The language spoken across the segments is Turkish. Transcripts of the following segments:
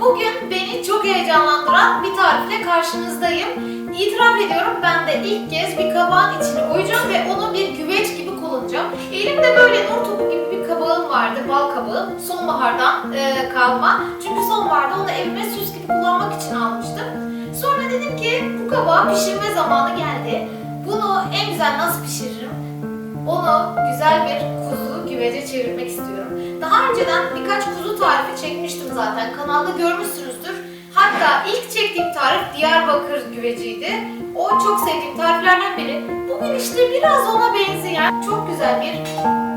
Bugün beni çok heyecanlandıran bir tarifle karşınızdayım. İtiraf ediyorum ben de ilk kez bir kabağın içine koyacağım ve onu bir güveç gibi kullanacağım. Elimde böyle nur topu gibi bir kabağım vardı, bal kabağım. Sonbahardan e, kalma. Çünkü sonbaharda onu evime süs gibi kullanmak için almıştım. Sonra dedim ki bu kabağı pişirme zamanı geldi. Bunu en güzel nasıl pişiririm? Onu güzel bir kuzu güvece çevirmek istiyorum. Daha önceden birkaç kuzu tarifi çekmiştim zaten. Kanalda görmüşsünüzdür. Hatta ilk çektiğim tarif Diyarbakır güveciydi. O çok sevdiğim tariflerden biri. Bugün işte biraz ona benzeyen çok güzel bir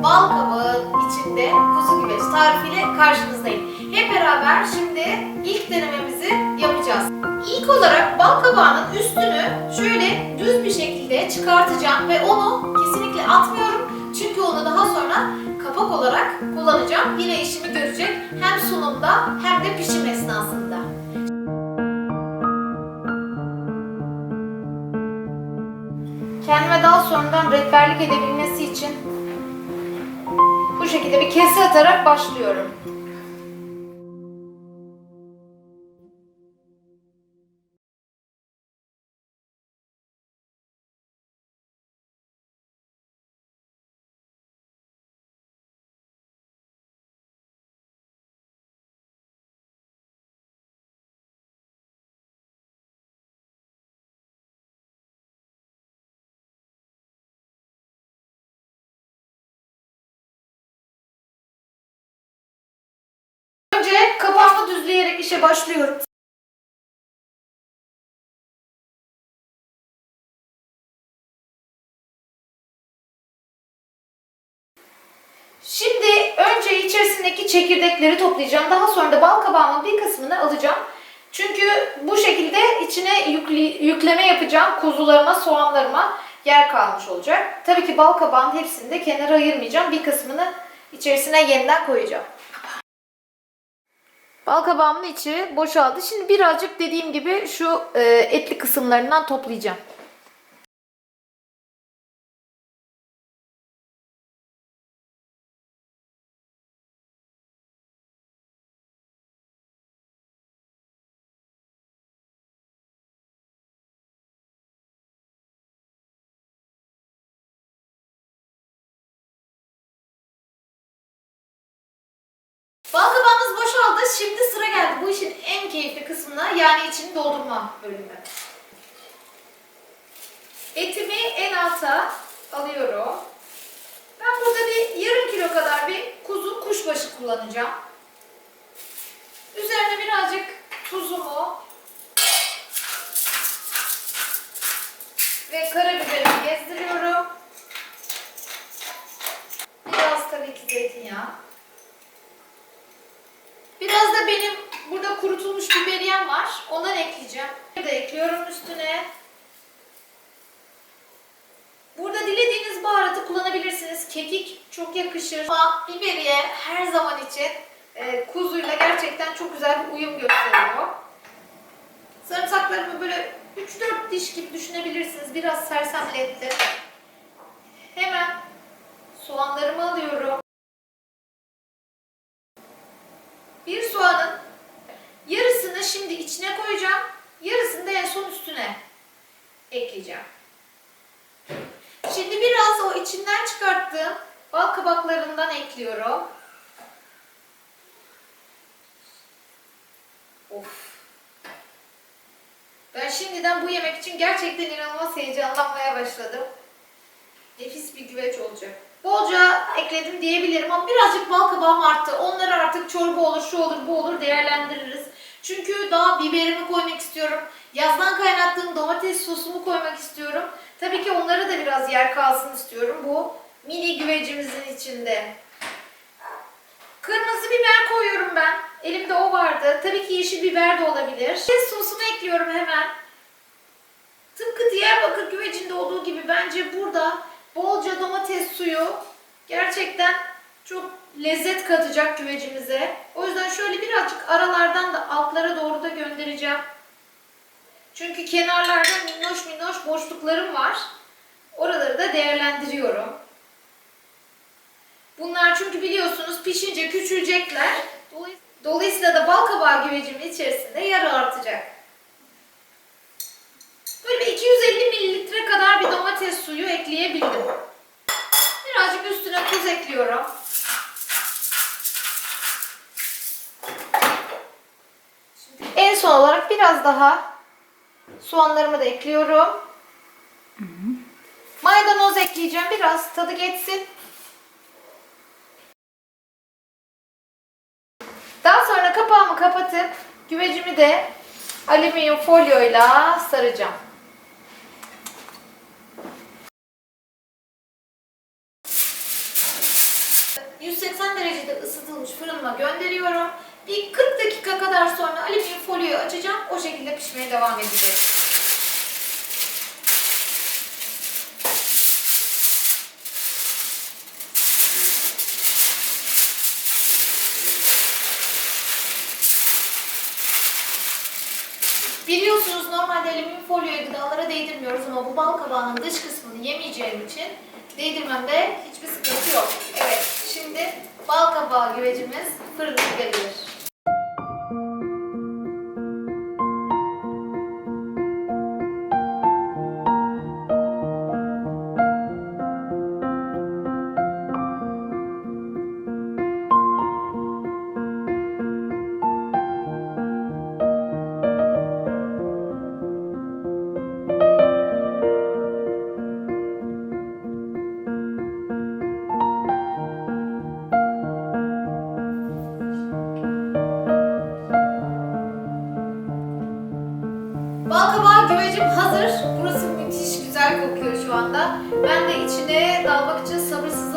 bal kabağı içinde kuzu güveç tarifiyle karşınızdayım. Hep beraber şimdi ilk denememizi yapacağız. İlk olarak bal kabağının üstünü şöyle düz bir şekilde çıkartacağım ve onu kesinlikle atmıyorum. Çünkü onu daha sonra kapak olarak kullanacağım. Yine işimi görecek hem sunumda hem de pişim esnasında. Kendime daha sonradan rehberlik edebilmesi için bu şekilde bir kese atarak başlıyorum. İşe başlıyorum. Şimdi önce içerisindeki çekirdekleri toplayacağım. Daha sonra da bal kabağımın bir kısmını alacağım. Çünkü bu şekilde içine yükle- yükleme yapacağım kuzularıma, soğanlarıma yer kalmış olacak. Tabii ki bal kabağın hepsini de kenara ayırmayacağım. Bir kısmını içerisine yeniden koyacağım. Bal kabağımın içi boşaldı. Şimdi birazcık dediğim gibi şu e, etli kısımlarından toplayacağım. Bal boşaldı. Şimdi sıra geldi bu işin en keyifli kısmına yani içini doldurma bölümü. Etimi en alta alıyorum. Ben burada bir yarım kilo kadar bir kuzu kuşbaşı kullanacağım. Üzerine birazcık tuzumu ve karabiberimi gezdiriyorum. Biraz tabii ki zeytinyağı. Biraz da benim burada kurutulmuş biberiyem var. Ondan ekleyeceğim. Bir de ekliyorum üstüne. Burada dilediğiniz baharatı kullanabilirsiniz. Kekik çok yakışır. Ama biberiye her zaman için e, kuzuyla gerçekten çok güzel bir uyum gösteriyor. Sarımsaklarımı böyle 3-4 diş gibi düşünebilirsiniz. Biraz sersemletti. Hemen soğanlarımı alıyorum. Bir soğanın yarısını şimdi içine koyacağım. Yarısını da en son üstüne ekleyeceğim. Şimdi biraz o içinden çıkarttığım bal kabaklarından ekliyorum. Of. Ben şimdiden bu yemek için gerçekten inanılmaz heyecanlanmaya başladım. Nefis bir güveç olacak. Bolca ekledim diyebilirim ama birazcık bal kabağım arttı. Onları artık çorba olur, şu olur, bu olur değerlendiririz. Çünkü daha biberimi koymak istiyorum. Yazdan kaynattığım domates sosumu koymak istiyorum. Tabii ki onlara da biraz yer kalsın istiyorum bu mini güvecimizin içinde. Kırmızı biber koyuyorum ben. Elimde o vardı. Tabii ki yeşil biber de olabilir. Domates sosumu ekliyorum hemen. Tıpkı Diyarbakır güvecinde olduğu gibi bence burada bolca domates suyu gerçekten çok lezzet katacak güvecimize. O yüzden şöyle birazcık aralardan da altlara doğru da göndereceğim. Çünkü kenarlarda minnoş minnoş boşluklarım var. Oraları da değerlendiriyorum. Bunlar çünkü biliyorsunuz pişince küçülecekler. Dolayısıyla da bal kabağı güvecimin içerisinde yer artacak. Böyle bir 250 mililitre kadar bir domates suyu ekleyebildim. Birazcık üstüne tuz ekliyorum. En son olarak biraz daha soğanlarımı da ekliyorum. Maydanoz ekleyeceğim. Biraz tadı geçsin. Daha sonra kapağımı kapatıp güvecimi de alüminyum folyoyla saracağım. ...180 derecede ısıtılmış fırınıma gönderiyorum. Bir 40 dakika kadar sonra alüminyum folyoyu açacağım. O şekilde pişmeye devam edecek. Biliyorsunuz normalde alüminyum folyoyu gıdalara değdirmiyoruz ama bu bal kabağının dış kısmını yemeyeceğim için değdirmemde hiçbir sıkıntı yok. Bal kabağı güvecimiz fırına geliyor.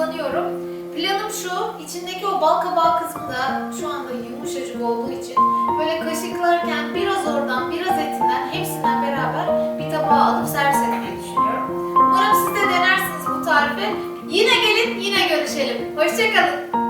Sabırsızlanıyorum. Planım şu, içindeki o bal kabağı kısmı da şu anda yumuşacık olduğu için böyle kaşıklarken biraz oradan biraz etinden hepsinden beraber bir tabağa alıp servis etmeyi düşünüyorum. Umarım siz de denersiniz bu tarifi. Yine gelin yine görüşelim. Hoşçakalın.